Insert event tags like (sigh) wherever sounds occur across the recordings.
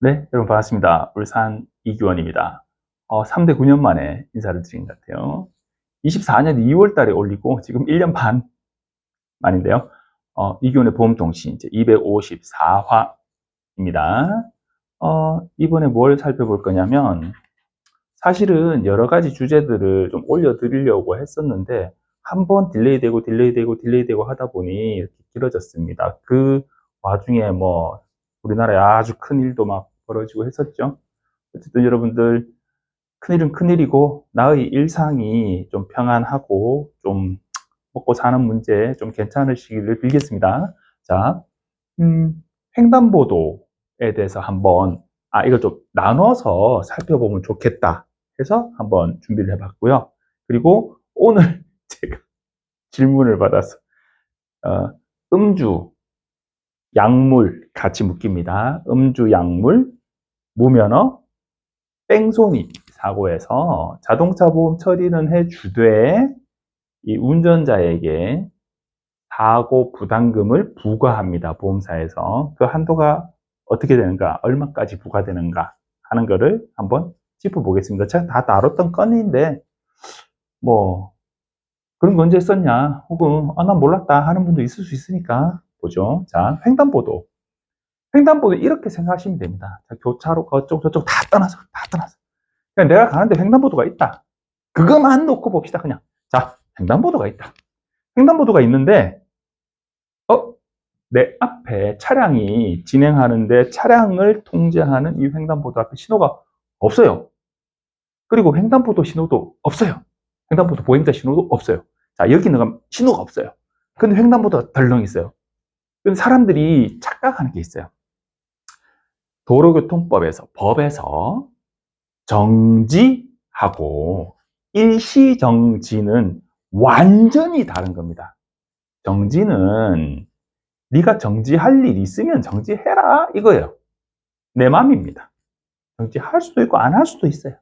네, 여러분 반갑습니다. 울산 이규원입니다. 어, 3대 9년 만에 인사를 드린 것 같아요. 24년 2월 달에 올리고 지금 1년 반 만인데요. 어, 이규원의 보험통신 이제 254화입니다. 어, 이번에 뭘 살펴볼 거냐면 사실은 여러 가지 주제들을 좀 올려드리려고 했었는데 한 번 딜레이 되고 딜레이 되고 딜레이 되고 하다 보니 이렇게 길어졌습니다. 그 와중에 뭐 우리나라에 아주 큰 일도 막 벌어지고 했었죠. 어쨌든 여러분들 큰일은 큰일이고 나의 일상이 좀 평안하고 좀 먹고 사는 문제 좀 괜찮으시기를 빌겠습니다. 자, 음, 횡단보도에 대해서 한번 아 이걸 좀 나눠서 살펴보면 좋겠다 해서 한번 준비를 해봤고요. 그리고 오늘 (laughs) 제가 질문을 받아서 어, 음주, 약물 같이 묶입니다. 음주, 약물, 무면허, 뺑소니 사고에서 자동차 보험 처리는 해 주되 이 운전자에게 사고 부담금을 부과합니다. 보험사에서 그 한도가 어떻게 되는가, 얼마까지 부과되는가 하는 것을 한번 짚어보겠습니다. 제가 다 다뤘던 건인데 뭐 그런 거 언제 썼냐 혹은 아, 난 몰랐다 하는 분도 있을 수 있으니까 보죠. 자, 횡단보도. 횡단보도 이렇게 생각하시면 됩니다. 자, 교차로 그쪽 저쪽 다 떠나서 다 떠나서. 그냥 내가 가는데 횡단보도가 있다. 그것만 놓고 봅시다. 그냥 자, 횡단보도가 있다. 횡단보도가 있는데 어? 내 앞에 차량이 진행하는데 차량을 통제하는 이 횡단보도 앞에 신호가 없어요. 그리고 횡단보도 신호도 없어요. 횡단보도 보행자 신호도 없어요. 자, 여기는 신호가 없어요. 근데 횡단보도가 덜렁 있어요. 근데 사람들이 착각하는 게 있어요. 도로교통법에서, 법에서 정지하고 일시정지는 완전히 다른 겁니다. 정지는 네가 정지할 일 있으면 정지해라 이거예요. 내 마음입니다. 정지할 수도 있고 안 할 수도 있어요.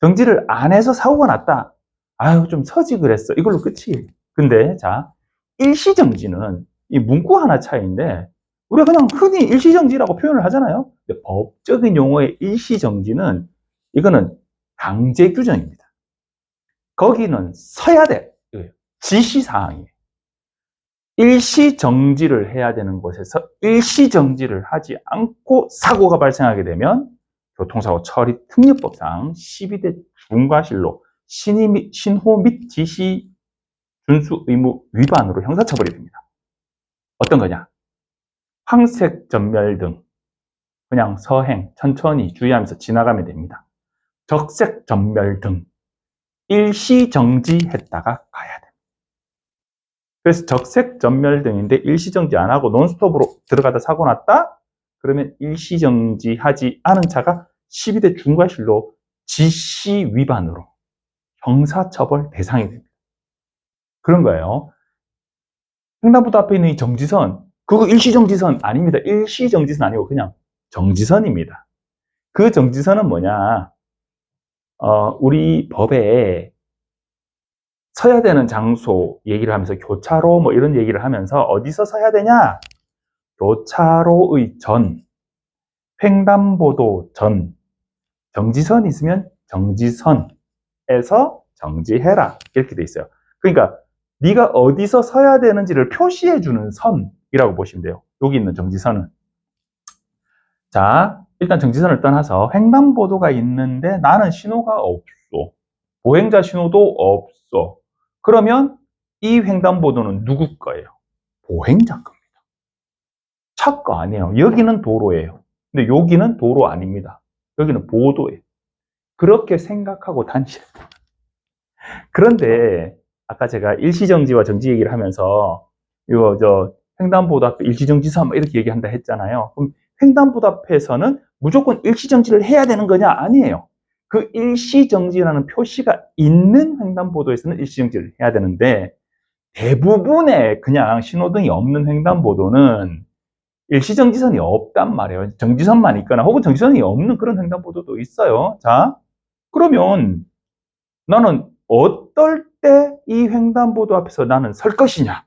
정지를 안 해서 사고가 났다. 아유 좀 서지 그랬어. 이걸로 끝이. 근데 자 일시정지는 이 문구 하나 차이인데 우리가 그냥 흔히 일시정지라고 표현을 하잖아요. 법적인 용어의 일시정지는 이거는 강제 규정입니다. 거기는 서야 돼. 지시사항이에요. 일시정지를 해야 되는 곳에서 일시정지를 하지 않고 사고가 발생하게 되면 교통사고 처리 특례법상 12대 중과실로 신호 및 지시 준수 의무 위반으로 형사처벌이 됩니다. 어떤 거냐? 황색 전멸 등 그냥 서행, 천천히 주의하면서 지나가면 됩니다. 적색 전멸 등 일시 정지했다가 가야 됩니다. 그래서 적색 전멸 등인데 일시 정지 안 하고 논스톱으로 들어가다 사고 났다? 그러면 일시 정지하지 않은 차가 12대 중과실로 지시 위반으로 형사처벌 대상이 됩니다. 그런 거예요. 횡단보도 앞에 있는 이 정지선, 그거 일시정지선 아닙니다. 일시정지선 아니고 그냥 정지선입니다. 그 정지선은 뭐냐? 어, 우리 법에 서야 되는 장소 얘기를 하면서 교차로 뭐 이런 얘기를 하면서 어디서 서야 되냐? 교차로의 전, 횡단보도 전, 정지선 있으면 정지선에서 정지해라 이렇게 돼 있어요. 그러니까 네가 어디서 서야 되는지를 표시해 주는 선 이라고 보시면 돼요. 여기 있는 정지선은. 자, 일단 정지선을 떠나서 횡단보도가 있는데 나는 신호가 없어. 보행자 신호도 없어. 그러면 이 횡단보도는 누구 거예요? 보행자 겁니다. 차 거 아니에요. 여기는 도로예요. 근데 여기는 도로 아닙니다. 여기는 보도예요. 그렇게 생각하고 다니셔야 돼요. 그런데 아까 제가 일시정지와 정지 얘기를 하면서 이거 저 횡단보도 앞에 일시정지선 이렇게 얘기한다 했잖아요. 그럼 횡단보도 앞에서는 무조건 일시정지를 해야 되는 거냐? 아니에요. 그 일시정지라는 표시가 있는 횡단보도에서는 일시정지를 해야 되는데 대부분의 그냥 신호등이 없는 횡단보도는 일시정지선이 없단 말이에요. 정지선만 있거나 혹은 정지선이 없는 그런 횡단보도도 있어요. 자, 그러면 나는 어떨 때 이 횡단보도 앞에서 나는 설 것이냐?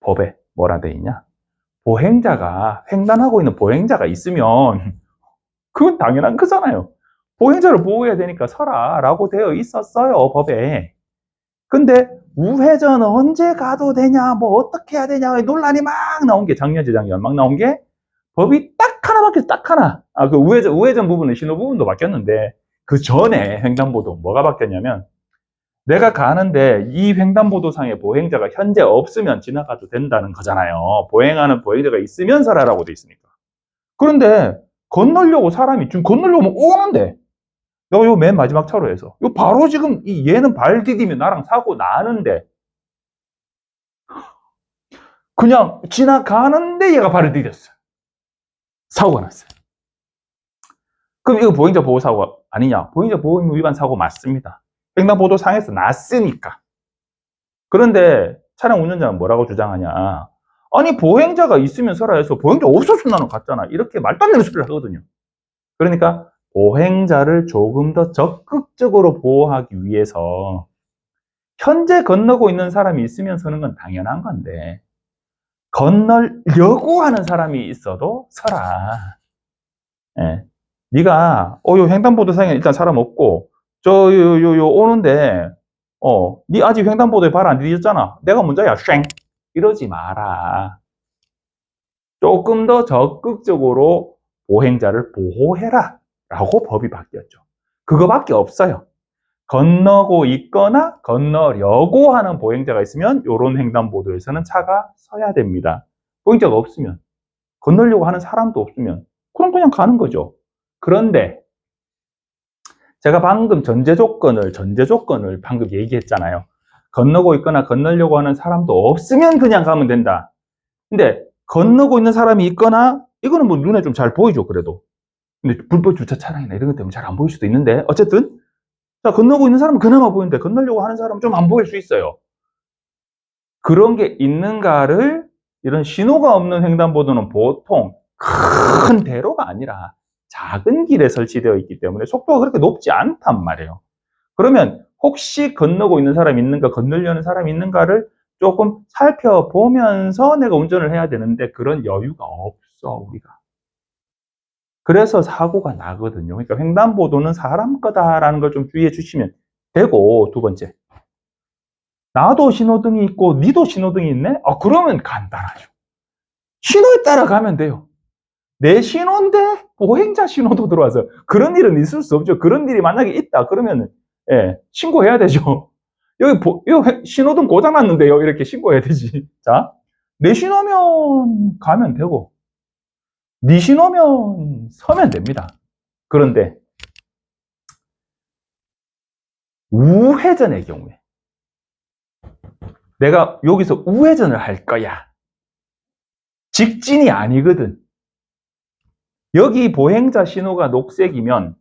법에 뭐라 돼 있냐? 보행자가 횡단하고 있는 보행자가 있으면 그건 당연한 거잖아요. 보행자를 보호해야 되니까 서라라고 되어 있었어요, 법에. 근데 우회전은 언제 가도 되냐, 뭐 어떻게 해야 되냐, 논란이 막 나온 게 작년, 재작년 막 나온 게 법이 딱 하나 바뀌었어, 딱 하나. 아, 그 우회전, 우회전 부분은 신호 부분도 바뀌었는데 그 전에 횡단보도 뭐가 바뀌었냐면 내가 가는데 이 횡단보도상에 보행자가 현재 없으면 지나가도 된다는 거잖아요. 보행하는 보행자가 있으면 서라라고 돼 있으니까. 그런데 건너려고 사람이 지금 건너려고 오는데 요, 요맨 마지막 차로에서 요 바로 지금 이 얘는 발 디디면 나랑 사고 나는데 그냥 지나가는데 얘가 발을 디뎠어. 사고가 났어요. 그럼 이거 보행자 보호 사고 아니냐? 보행자 보호 위반 사고 맞습니다. 횡단보도 상에서 났으니까. 그런데 차량 운전자는 뭐라고 주장하냐? 아니 보행자가 있으면 서라 해서 보행자 없었으면 나는 갔잖아. 이렇게 말도 안 되는 소리를 하거든요. 그러니까 보행자를 조금 더 적극적으로 보호하기 위해서 현재 건너고 있는 사람이 있으면 서는 건 당연한 건데 건너려고 하는 사람이 있어도 서라. 예. 네가 어요 횡단보도상에 일단 사람 없고 저 요 요 요 오는데 어, 네 아직 횡단보도에 발 안 디뎠잖아. 내가 먼저야. 쉥. 이러지 마라. 조금 더 적극적으로 보행자를 보호해라. 라고 법이 바뀌었죠. 그거밖에 없어요. 건너고 있거나 건너려고 하는 보행자가 있으면 이런 횡단보도에서는 차가 서야 됩니다. 보행자가 없으면 건너려고 하는 사람도 없으면 그럼 그냥 가는 거죠. 그런데 제가 방금 전제 조건을 전제 조건을 방금 얘기했잖아요. 건너고 있거나 건너려고 하는 사람도 없으면 그냥 가면 된다. 근데 건너고 있는 사람이 있거나 이거는 뭐 눈에 좀 잘 보이죠, 그래도. 근데 불법 주차 차량이나 이런 것 때문에 잘 안 보일 수도 있는데 어쨌든 자, 건너고 있는 사람은 그나마 보이는데 건너려고 하는 사람은 좀 안 보일 수 있어요. 그런 게 있는가를 이런 신호가 없는 횡단보도는 보통 큰 대로가 아니라 작은 길에 설치되어 있기 때문에 속도가 그렇게 높지 않단 말이에요. 그러면 혹시 건너고 있는 사람이 있는가, 건너려는 사람이 있는가를 조금 살펴보면서 내가 운전을 해야 되는데 그런 여유가 없어, 우리가. 그래서 사고가 나거든요. 그러니까 횡단보도는 사람 거다라는 걸 좀 주의해 주시면 되고, 두 번째. 나도 신호등이 있고, 니도 신호등이 있네? 아, 그러면 간단하죠. 신호에 따라 가면 돼요. 내 신호인데 보행자 신호도 들어와서 그런 일은 있을 수 없죠. 그런 일이 만약에 있다 그러면 예, 신고해야 되죠. (laughs) 여기 보, 여기 신호등 고장 났는데요. 이렇게 신고해야 되지. (laughs) 자, 내 신호면 가면 되고 네 신호면 서면 됩니다. 그런데 우회전의 경우에 내가 여기서 우회전을 할 거야. 직진이 아니거든. 여기 보행자 신호가 녹색이면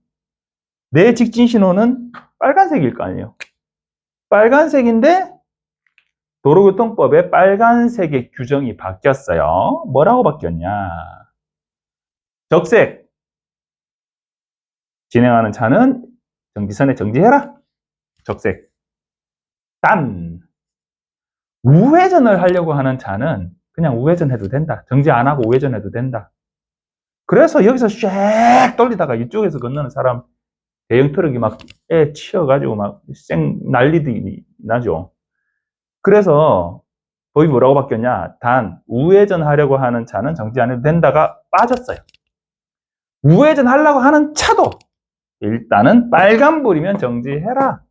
내 직진 신호는 빨간색일 거 아니에요. 빨간색인데 도로교통법에 빨간색의 규정이 바뀌었어요. 뭐라고 바뀌었냐? 적색. 진행하는 차는 정지선에 정지해라. 적색. 단. 우회전을 하려고 하는 차는 그냥 우회전해도 된다. 정지 안 하고 우회전해도 된다. 그래서 여기서 샥 돌리다가 이쪽에서 건너는 사람 대형 트럭이 막애 치여가지고 막 쌩 난리들이 나죠. 그래서 법이 뭐라고 바뀌었냐? 단 우회전 하려고 하는 차는 정지 안 해도 된다가 빠졌어요. 우회전 하려고 하는 차도 일단은 빨간불이면 정지해라.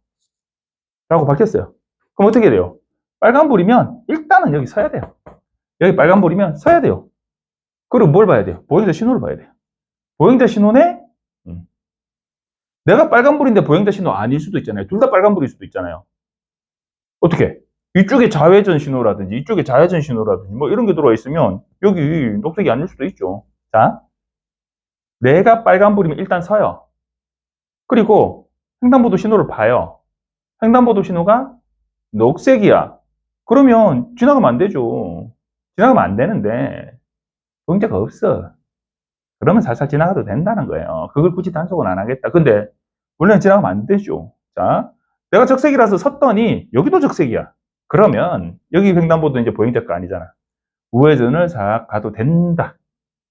라고 바뀌었어요. 그럼 어떻게 돼요? 빨간불이면 일단은 여기 서야 돼요. 여기 빨간불이면 서야 돼요. 그리고 뭘 봐야 돼요? 보행자 신호를 봐야 돼요. 보행자 신호네? 음. 내가 빨간불인데 보행자 신호 아닐 수도 있잖아요. 둘 다 빨간불일 수도 있잖아요. 어떻게? 이쪽에 좌회전 신호라든지 이쪽에 좌회전 신호라든지 뭐 이런 게 들어와 있으면 여기 녹색이 아닐 수도 있죠. 자, 내가 빨간불이면 일단 서요. 그리고 횡단보도 신호를 봐요. 횡단보도 신호가 녹색이야. 그러면 지나가면 안 되죠. 지나가면 안 되는데 보행자가 없어. 그러면 살살 지나가도 된다는 거예요. 그걸 굳이 단속은 안 하겠다. 근데 원래는 지나가면 안 되죠. 자, 내가 적색이라서 섰더니 여기도 적색이야. 그러면 여기 횡단보도 이제 보행자가 아니잖아. 우회전을 싹 가도 된다.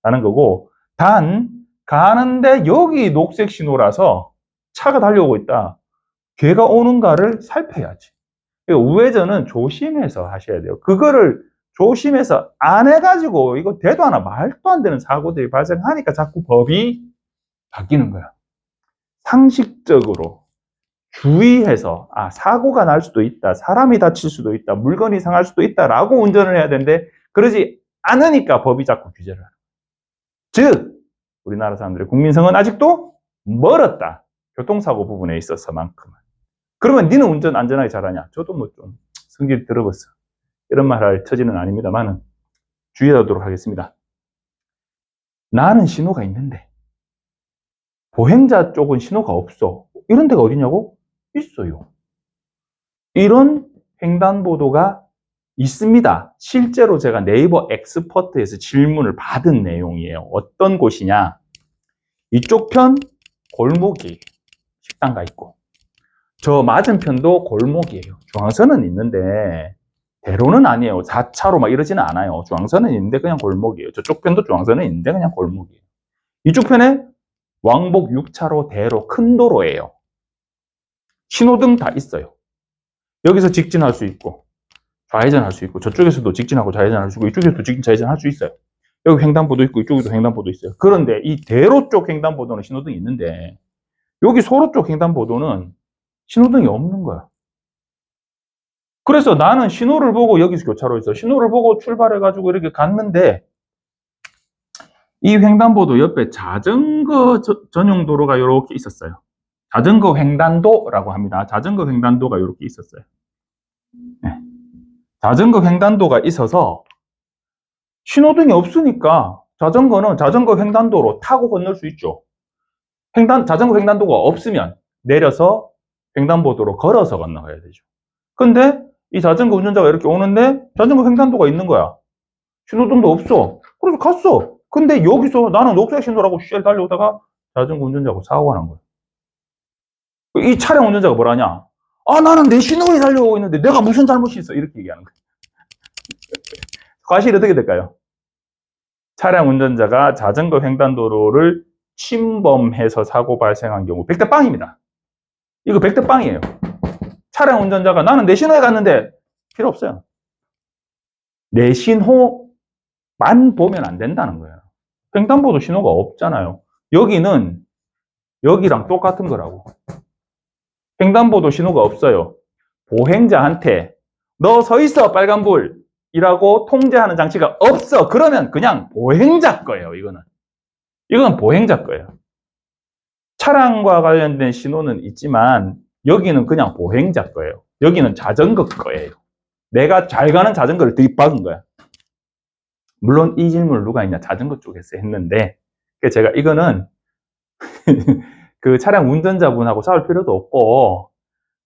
라는 거고 단 가는데 여기 녹색 신호라서 차가 달려오고 있다. 걔가 오는가를 살펴야지. 그러니까 우회전은 조심해서 하셔야 돼요. 그거를 조심해서 안 해가지고 이거 대도 하나 말도 안 되는 사고들이 발생하니까 자꾸 법이 바뀌는 거야. 상식적으로 주의해서 아 사고가 날 수도 있다, 사람이 다칠 수도 있다, 물건이 상할 수도 있다라고 운전을 해야 되는데 그러지 않으니까 법이 자꾸 규제를 하는. 즉 우리나라 사람들의 국민성은 아직도 멀었다. 교통사고 부분에 있어서만큼은. 그러면 니는 운전 안전하게 잘하냐? 저도 뭐 좀 성질 들어봤어. 이런 말 할 처지는 아닙니다만은 주의하도록 하겠습니다. 나는 신호가 있는데 보행자 쪽은 신호가 없어. 이런 데가 어디냐고? 있어요. 이런 횡단보도가 있습니다. 실제로 제가 네이버 엑스퍼트에서 질문을 받은 내용이에요. 어떤 곳이냐? 이쪽 편 골목이 식당가 있고 저 맞은편도 골목이에요. 중앙선은 있는데 대로는 아니에요. 4차로 막 이러지는 않아요. 중앙선은 있는데 그냥 골목이에요. 저쪽 편도 중앙선은 있는데 그냥 골목이에요. 이쪽 편에 왕복 6차로 대로 큰 도로예요. 신호등 다 있어요. 여기서 직진할 수 있고 좌회전할 수 있고 저쪽에서도 직진하고 좌회전할 수 있고 이쪽에서도 직진 좌회전할 수 있어요. 여기 횡단보도 있고 이쪽에도 횡단보도 있어요. 그런데 이 대로 쪽 횡단보도는 신호등이 있는데 여기 소로 쪽 횡단보도는 신호등이 없는 거야. 그래서 나는 신호를 보고 여기서 교차로 있어. 신호를 보고 출발해가지고 이렇게 갔는데 이 횡단보도 옆에 자전거 저- 전용 도로가 이렇게 있었어요. 자전거 횡단도라고 합니다. 자전거 횡단도가 이렇게 있었어요. 네. 자전거 횡단도가 있어서 신호등이 없으니까 자전거는 자전거 횡단도로 타고 건널 수 있죠. 횡단, 자전거 횡단도가 없으면 내려서 횡단보도로 걸어서 건너가야 되죠. 근데 이 자전거 운전자가 이렇게 오는데 자전거 횡단도가 있는 거야. 신호등도 없어. 그래서 갔어. 근데 여기서 나는 녹색 신호라고 쉘 달려오다가 자전거 운전자하고 사고가 난 거야. 이 차량 운전자가 뭐라냐? 아, 나는 내 신호에 달려오고 있는데 내가 무슨 잘못이 있어? 이렇게 얘기하는 거야. (laughs) 과실이 어떻게 될까요? 차량 운전자가 자전거 횡단도로를 침범해서 사고 발생한 경우 100대 빵입니다. 이거 100대 빵이에요. 차량 운전자가 나는 내 신호에 갔는데 필요 없어요. 내 신호만 보면 안 된다는 거예요. 횡단보도 신호가 없잖아요. 여기는 여기랑 똑같은 거라고. 횡단보도 신호가 없어요. 보행자한테 너 서 있어 빨간불 이라고 통제하는 장치가 없어. 그러면 그냥 보행자 거예요. 이거는. 이건 보행자 거예요. 차량과 관련된 신호는 있지만 여기는 그냥 보행자 거예요. 여기는 자전거 거예요. 내가 잘 가는 자전거를 들이박은 거야. 물론 이 질문을 누가 했냐? 자전거 쪽에서 했는데 제가 이거는 (laughs) 그 차량 운전자분하고 싸울 필요도 없고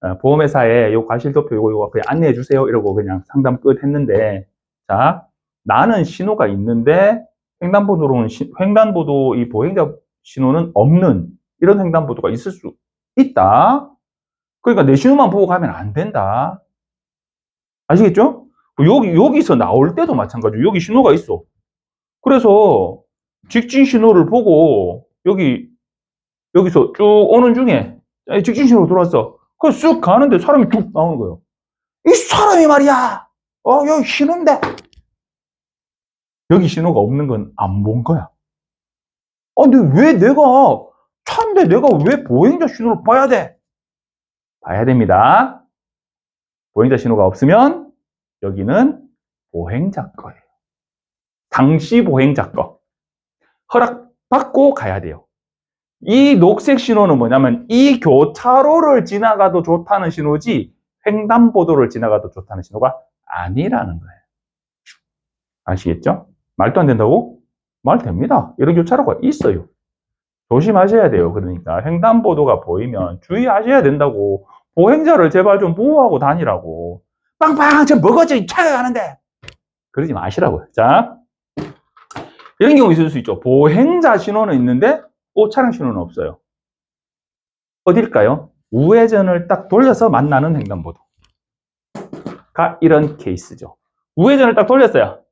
어, 보험회사에 요 과실도표 요거 요거 그냥 안내해 주세요 이러고 그냥 상담 끝 했는데 자 나는 신호가 있는데 횡단보도로는 시- 횡단보도 이 보행자 신호는 없는 이런 횡단보도가 있을 수 있다. 그러니까 내 신호만 보고 가면 안 된다. 아시겠죠? 여기 여기서 나올 때도 마찬가지로 여기 신호가 있어. 그래서 직진 신호를 보고 여기 여기서 쭉 오는 중에 직진 신호로 들어왔어. 그쑥 가는데 사람이 쭉 나오는 거예요. 이 사람이 말이야. 어 여기 신호인데 여기 신호가 없는 건 안 본 거야. 아, 근데 왜 내가 차인데 내가 왜 보행자 신호를 봐야 돼? 봐야 됩니다. 보행자 신호가 없으면 여기는 보행자 거예요. 당시 보행자 거. 허락받고 가야 돼요. 이 녹색 신호는 뭐냐면 이 교차로를 지나가도 좋다는 신호지 횡단보도를 지나가도 좋다는 신호가 아니라는 거예요. 아시겠죠? 말도 안 된다고? 말 됩니다. 이런 교차로가 있어요. 조심하셔야 돼요. 그러니까 횡단보도가 보이면 주의하셔야 된다고. 보행자를 제발 좀 보호하고 다니라고. 빵빵 저 먹어져 차가 가는데. 그러지 마시라고요. 자, 이런 경우 있을 수 있죠. 보행자 신호는 있는데 어, 차량 신호는 없어요. 어딜까요? 우회전을 딱 돌려서 만나는 횡단보도가 이런 케이스죠. 우회전을 딱 돌렸어요.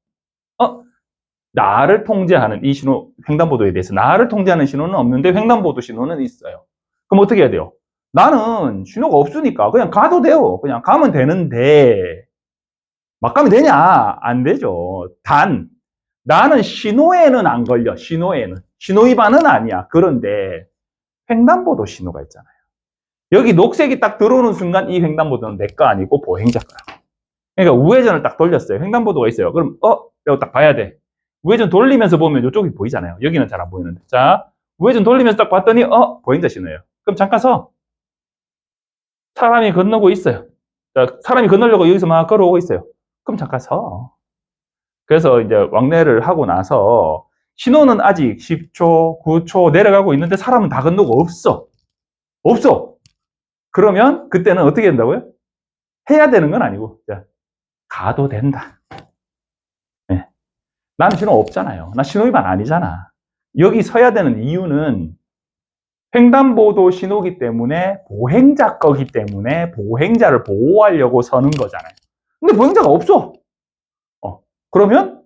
어? 나를 통제하는 이 신호, 횡단보도에 대해서 나를 통제하는 신호는 없는데 횡단보도 신호는 있어요. 그럼 어떻게 해야 돼요? 나는 신호가 없으니까 그냥 가도 돼요. 그냥 가면 되는데 막 가면 되냐? 안 되죠. 단 나는 신호에는 안 걸려. 신호에는 신호 위반은 아니야. 그런데 횡단보도 신호가 있잖아요. 여기 녹색이 딱 들어오는 순간 이 횡단보도는 내 거 아니고 보행자 거야. 그러니까 우회전을 딱 돌렸어요. 횡단보도가 있어요. 그럼 어? 이거 딱 봐야 돼. 우회전 돌리면서 보면 이쪽이 보이잖아요. 여기는 잘 안 보이는데. 자, 우회전 돌리면서 딱 봤더니 어? 보행자 신호예요. 그럼 잠깐 서. 사람이 건너고 있어요. 자, 사람이 건너려고 여기서 막 걸어오고 있어요. 그럼 잠깐 서. 그래서 이제 왕래를 하고 나서 신호는 아직 10초, 9초 내려가고 있는데 사람은 다 건너고 없어. 없어. 그러면 그때는 어떻게 된다고요? 해야 되는 건 아니고, 자, 가도 된다. 네. 나는 신호 없잖아요. 나 신호 위반 아니잖아. 여기 서야 되는 이유는 횡단보도 신호기 때문에 보행자 거기 때문에 보행자를 보호하려고 서는 거잖아요. 근데 보행자가 없어. 어, 그러면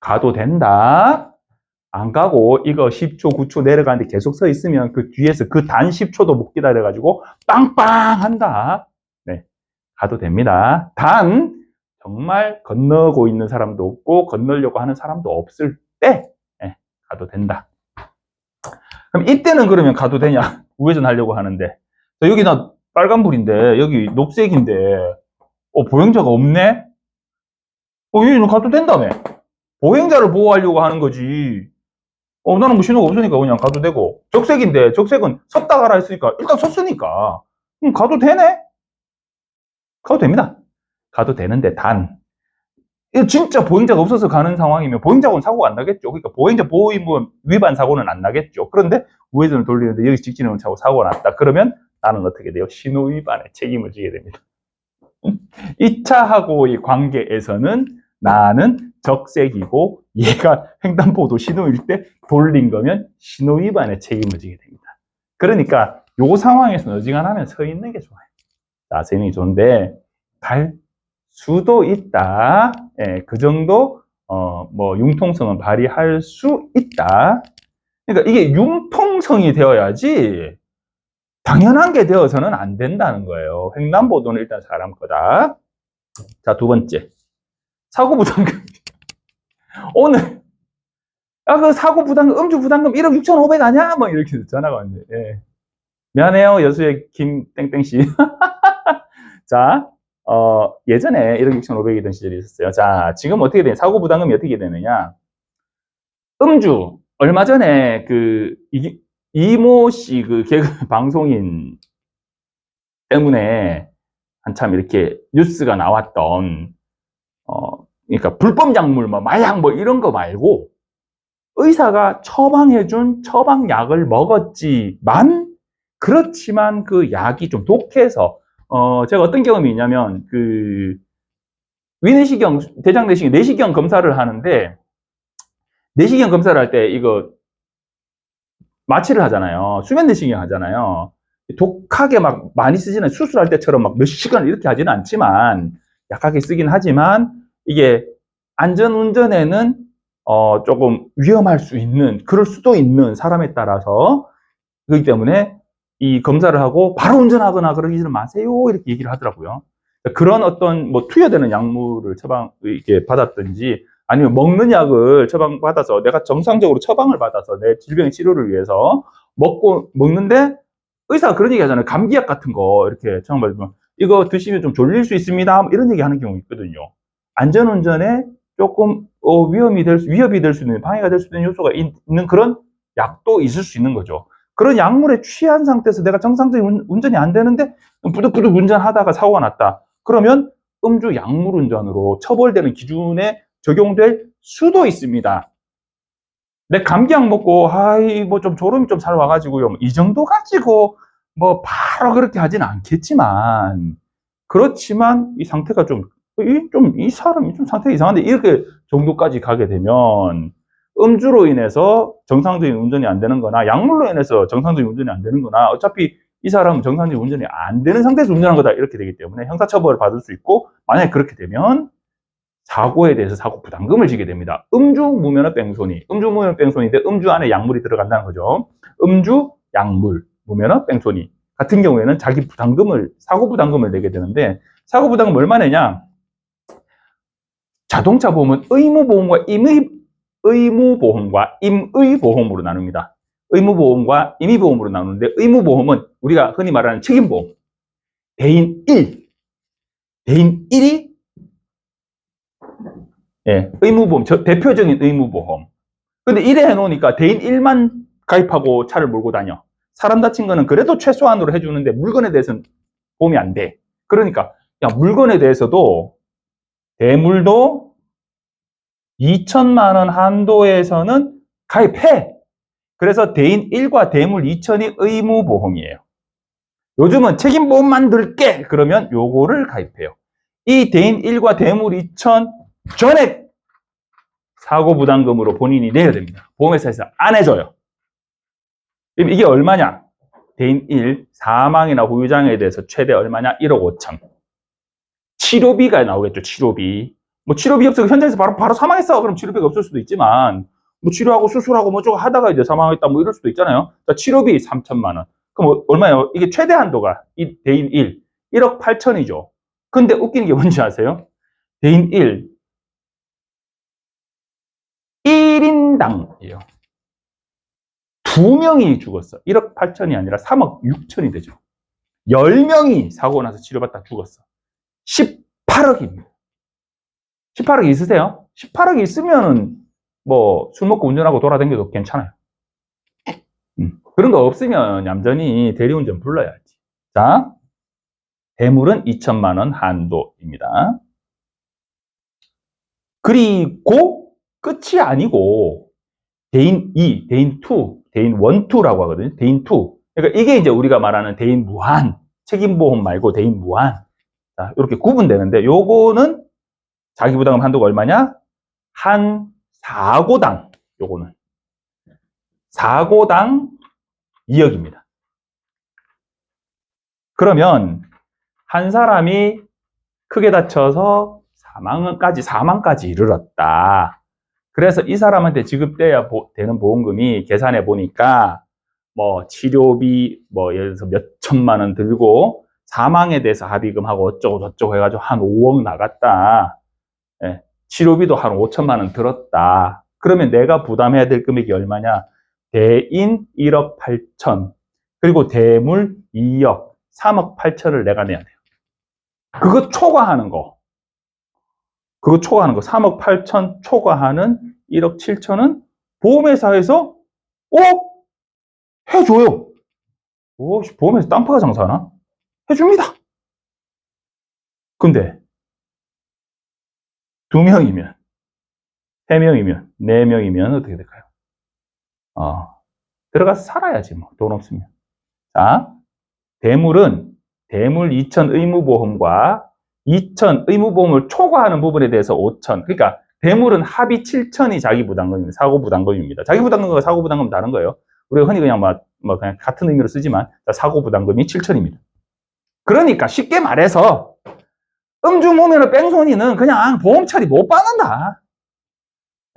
가도 된다. 안 가고 이거 10초, 9초 내려가는데 계속 서 있으면 그 뒤에서 그 단 10초도 못 기다려가지고 빵빵 한다. 네. 가도 됩니다. 단, 정말 건너고 있는 사람도 없고 건너려고 하는 사람도 없을 때 네, 가도 된다. 그럼 이때는 그러면 가도 되냐? (laughs) 우회전 하려고 하는데. 자, 여기 나 빨간불인데, 여기 녹색인데, 어, 보행자가 없네? 어, 여기는 가도 된다며. 보행자를 보호하려고 하는 거지. 어, 나는 뭐 신호가 없으니까 그냥 가도 되고. 적색인데, 적색은 섰다 가라 했으니까, 일단 섰으니까. 음, 가도 되네? 가도 됩니다. 가도 되는데, 단. 이거 진짜 보행자가 없어서 가는 상황이면 보행자고는 사고가 안 나겠죠. 그러니까 보행자 보호 의무 위반 사고는 안 나겠죠. 그런데 우회전을 돌리는데 여기 직진을 차고 사고가 났다. 그러면 나는 어떻게 돼요? 신호 위반에 책임을 지게 됩니다. 2차하고의 관계에서는 나는 적색이고 얘가 횡단보도 신호일 때 돌린 거면 신호 위반에 책임을 지게 됩니다. 그러니까 요 상황에서는 어지간하면 서 있는 게 좋아요. 자, 게 좋은데 갈 수도 있다. 예, 그 정도 어, 뭐 융통성은 발휘할 수 있다. 그러니까 이게 융통성이 되어야지 당연한 게 되어서는 안 된다는 거예요. 횡단보도는 일단 사람 거다. 자, 두 번째. 사고 부담금. (laughs) 오늘 야, 그 사고 부담금, 음주 부담금 1억 6,500 아냐? 뭐 이렇게 전화가 왔는데. 예. 미안해요, 여수의 김땡땡 씨. (laughs) 자, 어, 예전에 1억 6,500이던 시절이 있었어요. 자, 지금 어떻게 되냐? 사고 부담금이 어떻게 되느냐? 음주, 얼마 전에 그, 이, 이모 씨 그 개그 (laughs) 방송인 때문에 한참 이렇게 뉴스가 나왔던, 어, 그러니까 불법 약물, 뭐, 마약 뭐 이런 거 말고, 의사가 처방해준 처방약을 먹었지만, 그렇지만 그 약이 좀 독해서 어, 제가 어떤 경험이 있냐면, 그, 위내시경, 대장 내시경, 내시경 검사를 하는데, 내시경 검사를 할 때 이거, 마취를 하잖아요. 수면 내시경 하잖아요. 독하게 막 많이 쓰지는 수술할 때처럼 막 몇 시간을 이렇게 하지는 않지만, 약하게 쓰긴 하지만, 이게 안전 운전에는 어, 조금 위험할 수 있는, 그럴 수도 있는 사람에 따라서, 그렇기 때문에 이 검사를 하고 바로 운전하거나 그러지는 마세요. 이렇게 얘기를 하더라고요. 그런 어떤 뭐 투여되는 약물을 처방 이렇게 받았든지 아니면 먹는 약을 처방받아서 내가 정상적으로 처방을 받아서 내 질병 치료를 위해서 먹고 먹는데 의사가 그런 얘기 하잖아요. 감기약 같은 거 이렇게 처방받으면 이거 드시면 좀 졸릴 수 있습니다. 뭐 이런 얘기 하는 경우 있거든요. 안전운전에 조금 어, 위험이 될 수, 위협이 될 수 있는 방해가 될 수 있는 요소가 있는 그런 약도 있을 수 있는 거죠. 그런 약물에 취한 상태에서 내가 정상적인 운전이 안 되는데 부득부득 운전하다가 사고가 났다. 그러면 음주 약물 운전으로 처벌되는 기준에 적용될 수도 있습니다. 내 감기약 먹고 아이 뭐 좀 졸음이 좀 잘 와가지고요. 이 정도 가지고 뭐 바로 그렇게 하지는 않겠지만 그렇지만 이 상태가 좀이 좀 이 사람이 좀 상태가 이상한데 이렇게 정도까지 가게 되면 음주로 인해서 정상적인 운전이 안 되는 거나 약물로 인해서 정상적인 운전이 안 되는 거나 어차피 이 사람은 정상적인 운전이 안 되는 상태에서 운전한 거다 이렇게 되기 때문에 형사처벌을 받을 수 있고 만약에 그렇게 되면 사고에 대해서 사고 부담금을 지게 됩니다. 음주 무면허 뺑소니. 음주 무면허 뺑소니인데 음주 안에 약물이 들어간다는 거죠. 음주 약물 무면허 뺑소니 같은 경우에는 자기 부담금을 사고 부담금을 내게 되는데 사고 부담금 얼마 내냐? 자동차 보험은 의무 보험과 임의 의무 보험과 임의 보험으로 나눕니다. 의무 보험과 임의 보험으로 나누는데 의무 보험은 우리가 흔히 말하는 책임 보험. 대인 1. 대인 1이 예, 의무보험, 저, 대표적인 의무보험. 근데 이래 해놓으니까 대인 1만 가입하고 차를 몰고 다녀. 사람 다친 거는 그래도 최소한으로 해주는데 물건에 대해서는 보험이 안 돼. 그러니까, 야, 물건에 대해서도 대물도 2천만 원 한도에서는 가입해. 그래서 대인 1과 대물 2천이 의무 보험이에요. 요즘은 책임 보험만 들게! 그러면 요거를 가입해요. 이 대인 1과 대물 2천 전액 사고 부담금으로 본인이 내야 됩니다. 보험회사에서 안 해줘요. 이게 얼마냐? 대인 1, 사망이나 후유장애에 대해서 최대 얼마냐? 1억 5천. 치료비가 나오겠죠, 치료비. 뭐 치료비 없어 현장에서 바로 바로 사망했어. 그럼 치료비가 없을 수도 있지만 뭐 치료하고 수술하고 뭐 저거 하다가 이제 사망했다 뭐 이럴 수도 있잖아요. 자, 치료비 3천만 원. 그럼 어- 얼마예요? 이게 최대 한도가 이 대인 1, 1억 8천이죠. 근데 웃기는 게 뭔지 아세요? 대인 1, 1인당이에요. 두 명이 죽었어. 1억 8천이 아니라 3억 6천이 되죠. 10명이 사고 나서 치료받다 죽었어. 18억입니다. 18억 있으세요? 18억이 있으면은 뭐 술 먹고 운전하고 돌아다녀도 괜찮아요. 음, 그런 거 없으면 얌전히 대리운전 불러야지. 자, 대물은 2천만 원 한도입니다. 그리고 끝이 아니고 대인 2, 대인 2, 대인 1, 2라고 하거든요. 대인 2. 그러니까 이게 이제 우리가 말하는 대인 무한, 책임보험 말고 대인 무한. 자, 이렇게 구분되는데 요거는 자기 부담금 한도가 얼마냐? 한 사고당 요거는 사고당 2억입니다. 그러면 한 사람이 크게 다쳐서 사망까지 사망까지 이르렀다. 그래서 이 사람한테 지급돼야 보- 되는 보험금이 계산해 보니까 뭐 치료비 뭐 예를 들어서 몇 천만 원 들고 사망에 대해서 합의금하고 어쩌고 저쩌고 해가지고 한 5억 나갔다. 예, 치료비도 한 5천만 원 들었다. 그러면 내가 부담해야 될 금액이 얼마냐? 대인 1억 8천 그리고 대물 2억 3억 8천을 내가 내야 돼요. 그거 초과하는 거. 그거 초과하는 거. 3억 8천 초과하는 1억 7천은 보험회사에서 어? 해줘요. 오, 씨, 보험회사 딴파가 장사하나? 해줍니다. 근데 두 명이면, 세 명이면, 네 명이면 어떻게 될까요? 어, 들어가서 살아야지 뭐 돈 없으면. 자, 대물은 대물 2천 의무보험과 2천 의무보험을 초과하는 부분에 대해서 5천. 그러니까 대물은 합의 7천이 자기 부담금입니다. 사고 부담금입니다. 자기 부담금과 사고 부담금 다른 거예요. 우리가 흔히 그냥 뭐, 뭐 그냥 같은 의미로 쓰지만 자, 사고 부담금이 7천입니다. 그러니까 쉽게 말해서 음주 무면허 뺑소니는 그냥 보험 처리 못 받는다.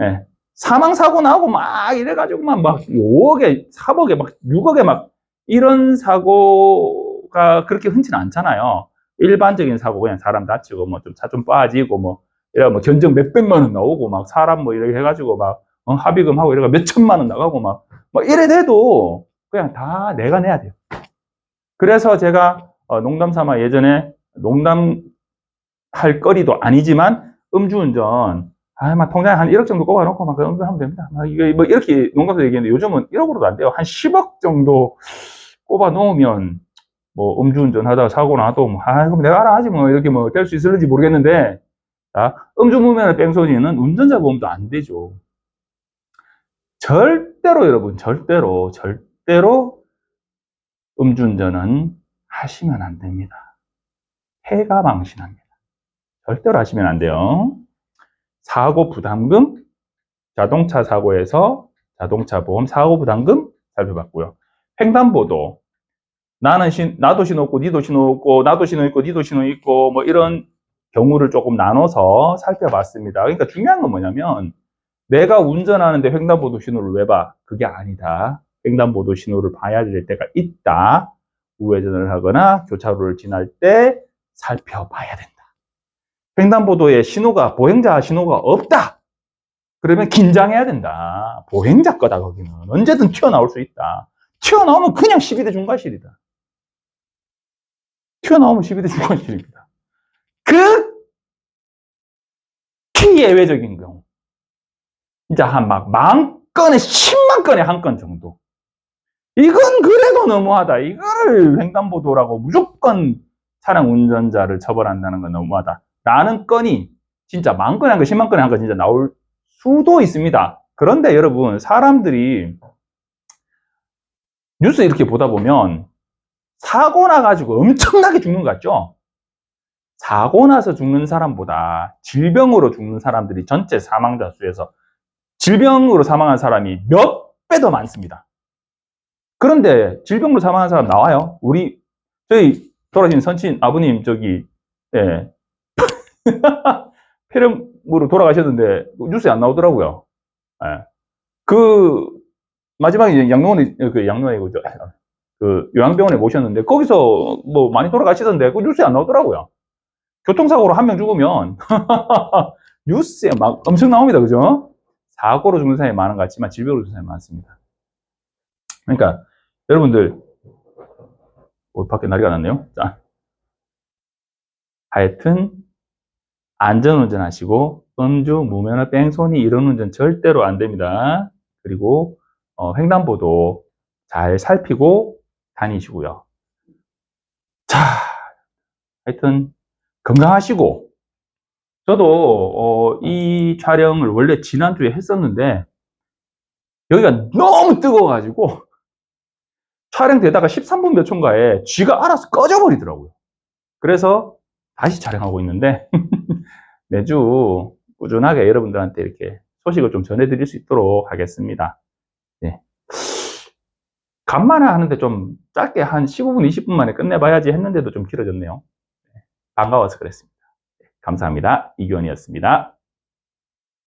예. 사망 사고 나고 막 이래가지고 막, 막 5억에 3억에 막 6억에 막 이런 사고가 그렇게 흔치는 않잖아요. 일반적인 사고 그냥 사람 다치고 뭐 좀 차좀 빠지고 뭐 이래 뭐 견적 몇 백만 원 나오고 막 사람 뭐 이렇게 해가지고 막 어, 합의금 하고 이래가 몇 천만 원 나가고 막, 막 이래 돼도 그냥 다 내가 내야 돼요. 그래서 제가 어, 농담 삼아 예전에 농담 할 거리도 아니지만 음주운전 아, 막 통장에 한 1억 정도 꼽아놓고 막 음주하면 됩니다. 막 이게 뭐 이렇게 농담도 얘기했는데 요즘은 1억으로도 안 돼요. 한 10억 정도 꼽아 놓으면 뭐 음주운전 하다가 사고 나도 뭐, 아, 그럼 내가 알아 하지 뭐 이렇게 뭐될수 있을지 모르겠는데 자, 음주 무면허 뺑소니는 운전자 보험도 안 되죠. 절대로 여러분, 절대로, 절대로 음주운전은 하시면 안 됩니다. 폐가 망신합니다. 절대로 하시면 안 돼요. 사고 부담금, 자동차 사고에서 자동차 보험 사고 부담금 살펴봤고요. 횡단보도 나는 신, 나도 신호 없고 니도 신호 없고 나도 신호 있고 니도 신호 있고 뭐 이런 경우를 조금 나눠서 살펴봤습니다. 그러니까 중요한 건 뭐냐면 내가 운전하는데 횡단보도 신호를 왜 봐? 그게 아니다. 횡단보도 신호를 봐야 될 때가 있다. 우회전을 하거나 교차로를 지날 때 살펴봐야 된다. 횡단보도에 신호가 보행자 신호가 없다. 그러면 긴장해야 된다. 보행자 거다 거기는 언제든 튀어나올 수 있다. 튀어나오면 그냥 12대 중과실이다. 튀어나오면 12대 중과실입니다. 그 피예외적인 경우. 진짜 한 막 만 건에 10만 건에 한 건 정도. 이건 그래도 너무하다. 이거를 횡단보도라고 무조건 차량 운전자를 처벌한다는 건 너무하다. 라는 건이 진짜 만 건에 한 건, 10만 건에 한 건 진짜 나올 수도 있습니다. 그런데 여러분, 사람들이 뉴스 이렇게 보다 보면 사고 나가지고 엄청나게 죽는 것 같죠? 사고 나서 죽는 사람보다 질병으로 죽는 사람들이 전체 사망자 수에서 질병으로 사망한 사람이 몇 배 더 많습니다. 그런데 질병으로 사망한 사람 나와요? 우리, 저희 돌아가신 선친 아버님, 저기, 예. (laughs) 폐렴으로 돌아가셨는데 뉴스에 안 나오더라고요. 예. 그, 마지막에 양로원에, 그 양로원이고, 저, 그 요양병원에 모셨는데 거기서 뭐 많이 돌아가시던데 그 뉴스에 안 나오더라고요. 교통사고로 한 명 죽으면 (laughs) 뉴스에 막 엄청 나옵니다. 그죠? 사고로 죽는 사람이 많은 것 같지만 질병으로 죽는 사람이 많습니다. 그러니까 여러분들 어, 밖에 난리가 났네요. 자, 하여튼 안전운전 하시고 음주, 무면허, 뺑소니 이런 운전 절대로 안 됩니다. 그리고 어, 횡단보도 잘 살피고 다니시고요. 자, 하여튼 건강하시고 저도 어, 이 촬영을 원래 지난주에 했었는데 여기가 너무 뜨거워가지고 촬영되다가 13분 몇 초인가에 쥐가 알아서 꺼져버리더라고요. 그래서 다시 촬영하고 있는데 (laughs) 매주 꾸준하게 여러분들한테 이렇게 소식을 좀 전해드릴 수 있도록 하겠습니다. 네. 간만에 하는데 좀 짧게 한 15분, 20분 만에 끝내봐야지 했는데도 좀 길어졌네요. 네. 반가워서 그랬습니다. 감사합니다. 이규원이었습니다.